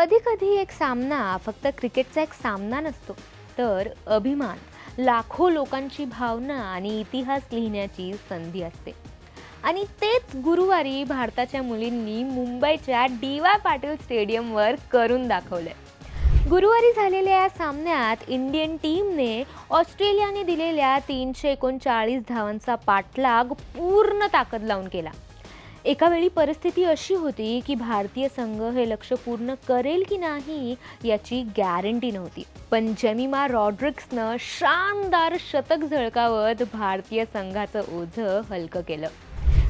कधी कधी एक सामना फक्त क्रिकेटचा एक सामना नसतो तर अभिमान लाखो लोकांची भावना आणि इतिहास लिहिण्याची संधी असते. आणि तेच गुरुवारी भारताच्या मुलींनी मुंबईच्या डी वाय पाटील स्टेडियमवर करून दाखवलंय. गुरुवारी झालेल्या या सामन्यात इंडियन टीमने ऑस्ट्रेलियाने दिलेल्या तीनशे एकोणचाळीस धावांचा पाठलाग पूर्ण ताकद लावून केला. एका वेळी परिस्थिती अशी होती की भारतीय संघ हे लक्ष पूर्ण करेल की नाही याची गॅरंटी नव्हती. पण जेमिमा रॉड्रिक्सनं शानदार शतक झळकावत भारतीय संघाचं ओझं हलकं केलं.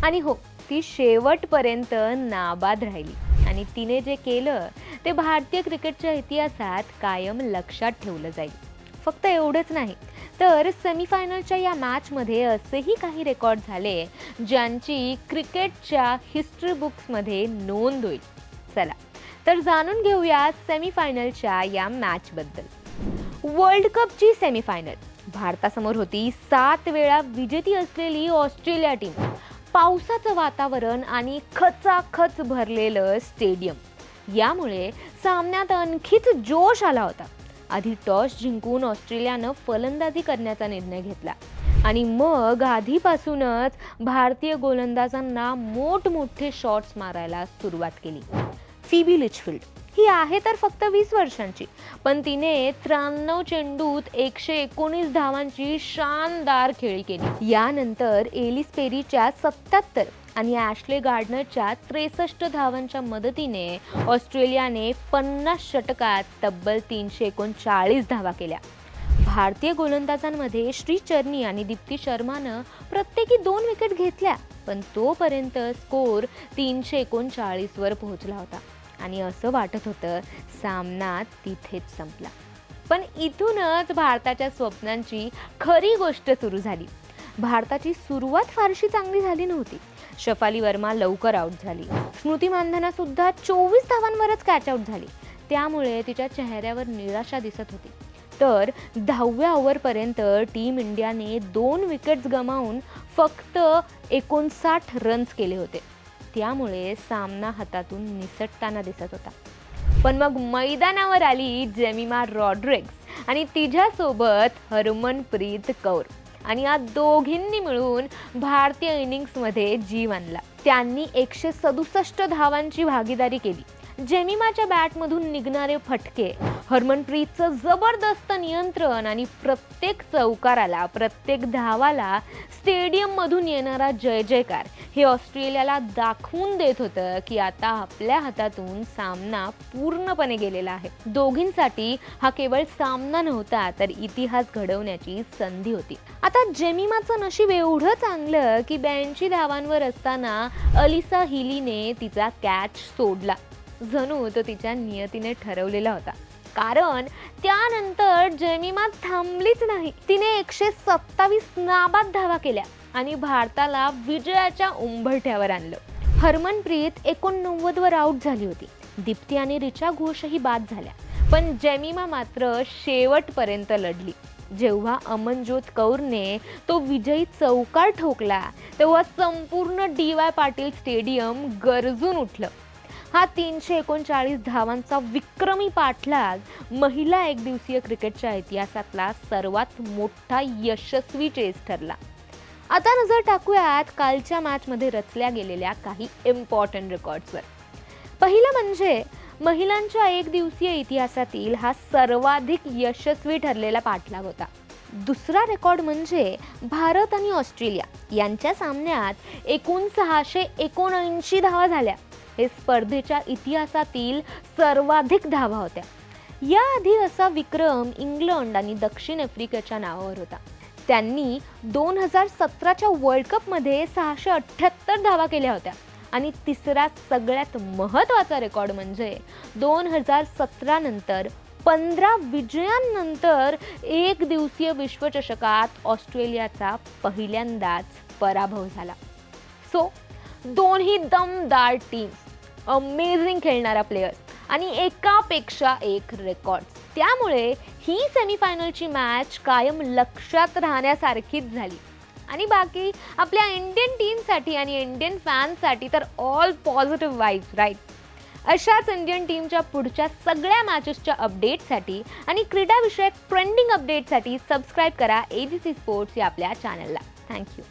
आणि हो ती शेवटपर्यंत नाबाद राहिली. आणि तिने जे केलं ते भारतीय क्रिकेटच्या इतिहासात कायम लक्षात ठेवलं जाईल. फक्त एवढंच नाही तर सेमीफायनलच्या या मॅचमध्ये असेही काही रेकॉर्ड झाले ज्यांची क्रिकेटच्या हिस्ट्री बुक्समध्ये नोंद होईल. चला तर जाणून घेऊया सेमीफायनलच्या या मॅचबद्दल वर्ल्ड कपची सेमीफायनल भारतासमोर होती सात वेळा विजेती असलेली ऑस्ट्रेलिया टीम पावसाचं वातावरण आणि खचाखच भरलेलं स्टेडियम यामुळे सामन्यात आणखीच जोश आला होता. आधी टॉस जिंकून ऑस्ट्रेलियानं फलंदाजी करण्याचा निर्णय घेतला. आणि मग आधीपासूनच भारतीय गोलंदाजांना मोठमोठे शॉट्स मारायला सुरुवात केली. फिबी लिचफिल्ड ही आहे तर फक्त वीस वर्षांची. पण तिने त्र्याण्णव चेंडूत एकशे एकोणीस धावांची शानदार खेळी केली. यानंतर एलिस पेरीच्या सत्याहत्तर आणि ॲशले गार्डनरच्या त्रेसष्ट धावांच्या मदतीने ऑस्ट्रेलियाने पन्नास षटकात तब्बल तीनशे एकोणचाळीस धावा केल्या. भारतीय गोलंदाजांमध्ये श्री चर्नी आणि दीप्ती शर्मानं प्रत्येकी दोन विकेट घेतल्या पण तोपर्यंत स्कोर तीनशे एकोणचाळीसवर पोहोचला होता. आणि असं वाटत होतं सामना तिथेच संपला. पण इथूनच भारताच्या स्वप्नांची खरी गोष्ट सुरू झाली. भारताची सुरुवात फारशी चांगली झाली नव्हती. शफाली वर्मा लवकर आऊट झाली. स्मृती मानधनासुद्धा चोवीस धावांवरच कॅच आऊट झाली. त्यामुळे तिच्या चेहऱ्यावर निराशा दिसत होती. तर दहाव्या ओव्हरपर्यंत टीम इंडियाने दोन विकेट्स गमावून फक्त एकोणसाठ रन्स केले होते. त्यामुळे सामना हातातून निसटताना दिसत होता. पण मग मैदानावर आली जेमिमा रॉड्रिक्स आणि तिच्यासोबत हरमनप्रीत कौर. आणि या दोघींनी मिळून भारतीय इनिंग्समध्ये जीव आणला. त्यांनी एकशे सदुसष्ट धावांची भागीदारी केली. जेमिमाच्या बॅटमधून निघणारे फटके हरमनप्रीतचं जबरदस्त नियंत्रण आणि प्रत्येक चौकाराला प्रत्येक धावाला स्टेडियममधून येणारा जय जयकार हे ऑस्ट्रेलियाला दाखवून देत होतं की आता आपल्या हातातून सामना पूर्णपणे गेलेला आहे. दोघींसाठी हा केवळ सामना नव्हता तर इतिहास घडवण्याची संधी होती. आता जेमिमाचं नशीब एवढं चांगलं की ब्याऐंशी धावांवर असताना अलिसा हिलीने तिचा कॅच सोडला. जणू तो तिच्या नियतीने ठरवलेला होता. कारण त्यानंतर जेमिमा थांबलीच नाही. तिने एकशे सत्तावीस नाबाद धावा केल्या आणि भारताला विजयाच्या उंबरठ्यावर आणलं. हरमनप्रीत एकोणनव्वदवर आऊट झाली होती. दीप्ती आणि रिचा घोषही बाद झाल्या. पण जेमिमा मात्र शेवटपर्यंत लढली. जेव्हा अमनज्योत कौरने तो विजयी चौकार ठोकला तेव्हा संपूर्ण डी वाय पाटील स्टेडियम गरजून उठलं. हा तीनशे एकोणचाळीस धावांचा विक्रमी पाठलाग महिला एकदिवसीय क्रिकेटच्या इतिहासातला सर्वात मोठा यशस्वी चेस ठरला. आता नजर टाकूयात कालच्या मॅचमध्ये रचल्या गेलेल्या काही इम्पॉर्टंट रेकॉर्ड्सवर पहिलं म्हणजे महिलांच्या एक दिवसीय इतिहासातील हा सर्वाधिक यशस्वी ठरलेला पाठलाग होता. दुसरा रेकॉर्ड म्हणजे भारत आणि ऑस्ट्रेलिया यांच्या सामन्यात एकूण सहाशे एकोणऐंशी धावा झाल्या. हे स्पर्धेच्या इतिहासातील सर्वाधिक धावा होत्या. याआधी असा विक्रम इंग्लंड आणि दक्षिण आफ्रिकेच्या नावावर होता. त्यांनी दोन हजार सतराच्या वर्ल्ड कपमध्ये सहाशे अठ्ठ्याहत्तर धावा केल्या होत्या. आणि तिसरा सगळ्यात महत्त्वाचा रेकॉर्ड म्हणजे दोन हजार सतरा नंतर पंधरा विजयांनंतर एक दिवसीय विश्वचषकात ऑस्ट्रेलियाचा पहिल्यांदाच पराभव झाला. सो दोन्ही दमदार टीम्स अमेझिंग खेळणारा प्लेयर आणि एकापेक्षा एक रेकॉर्ड त्यामुळे ही सेमीफायनलची मॅच कायम लक्षात राहण्यासारखीच झाली. आणि बाकी आपल्या इंडियन टीमसाठी आणि इंडियन फॅन्ससाठी तर ऑल पॉझिटिव्ह वाईब्स राईट अशाच इंडियन टीमच्या पुढच्या सगळ्या मॅचेसच्या अपडेटसाठी आणि क्रीडाविषयक ट्रेंडिंग अपडेटसाठी सबस्क्राईब करा ए बी सी स्पोर्ट्स या आपल्या चॅनलला थँक्यू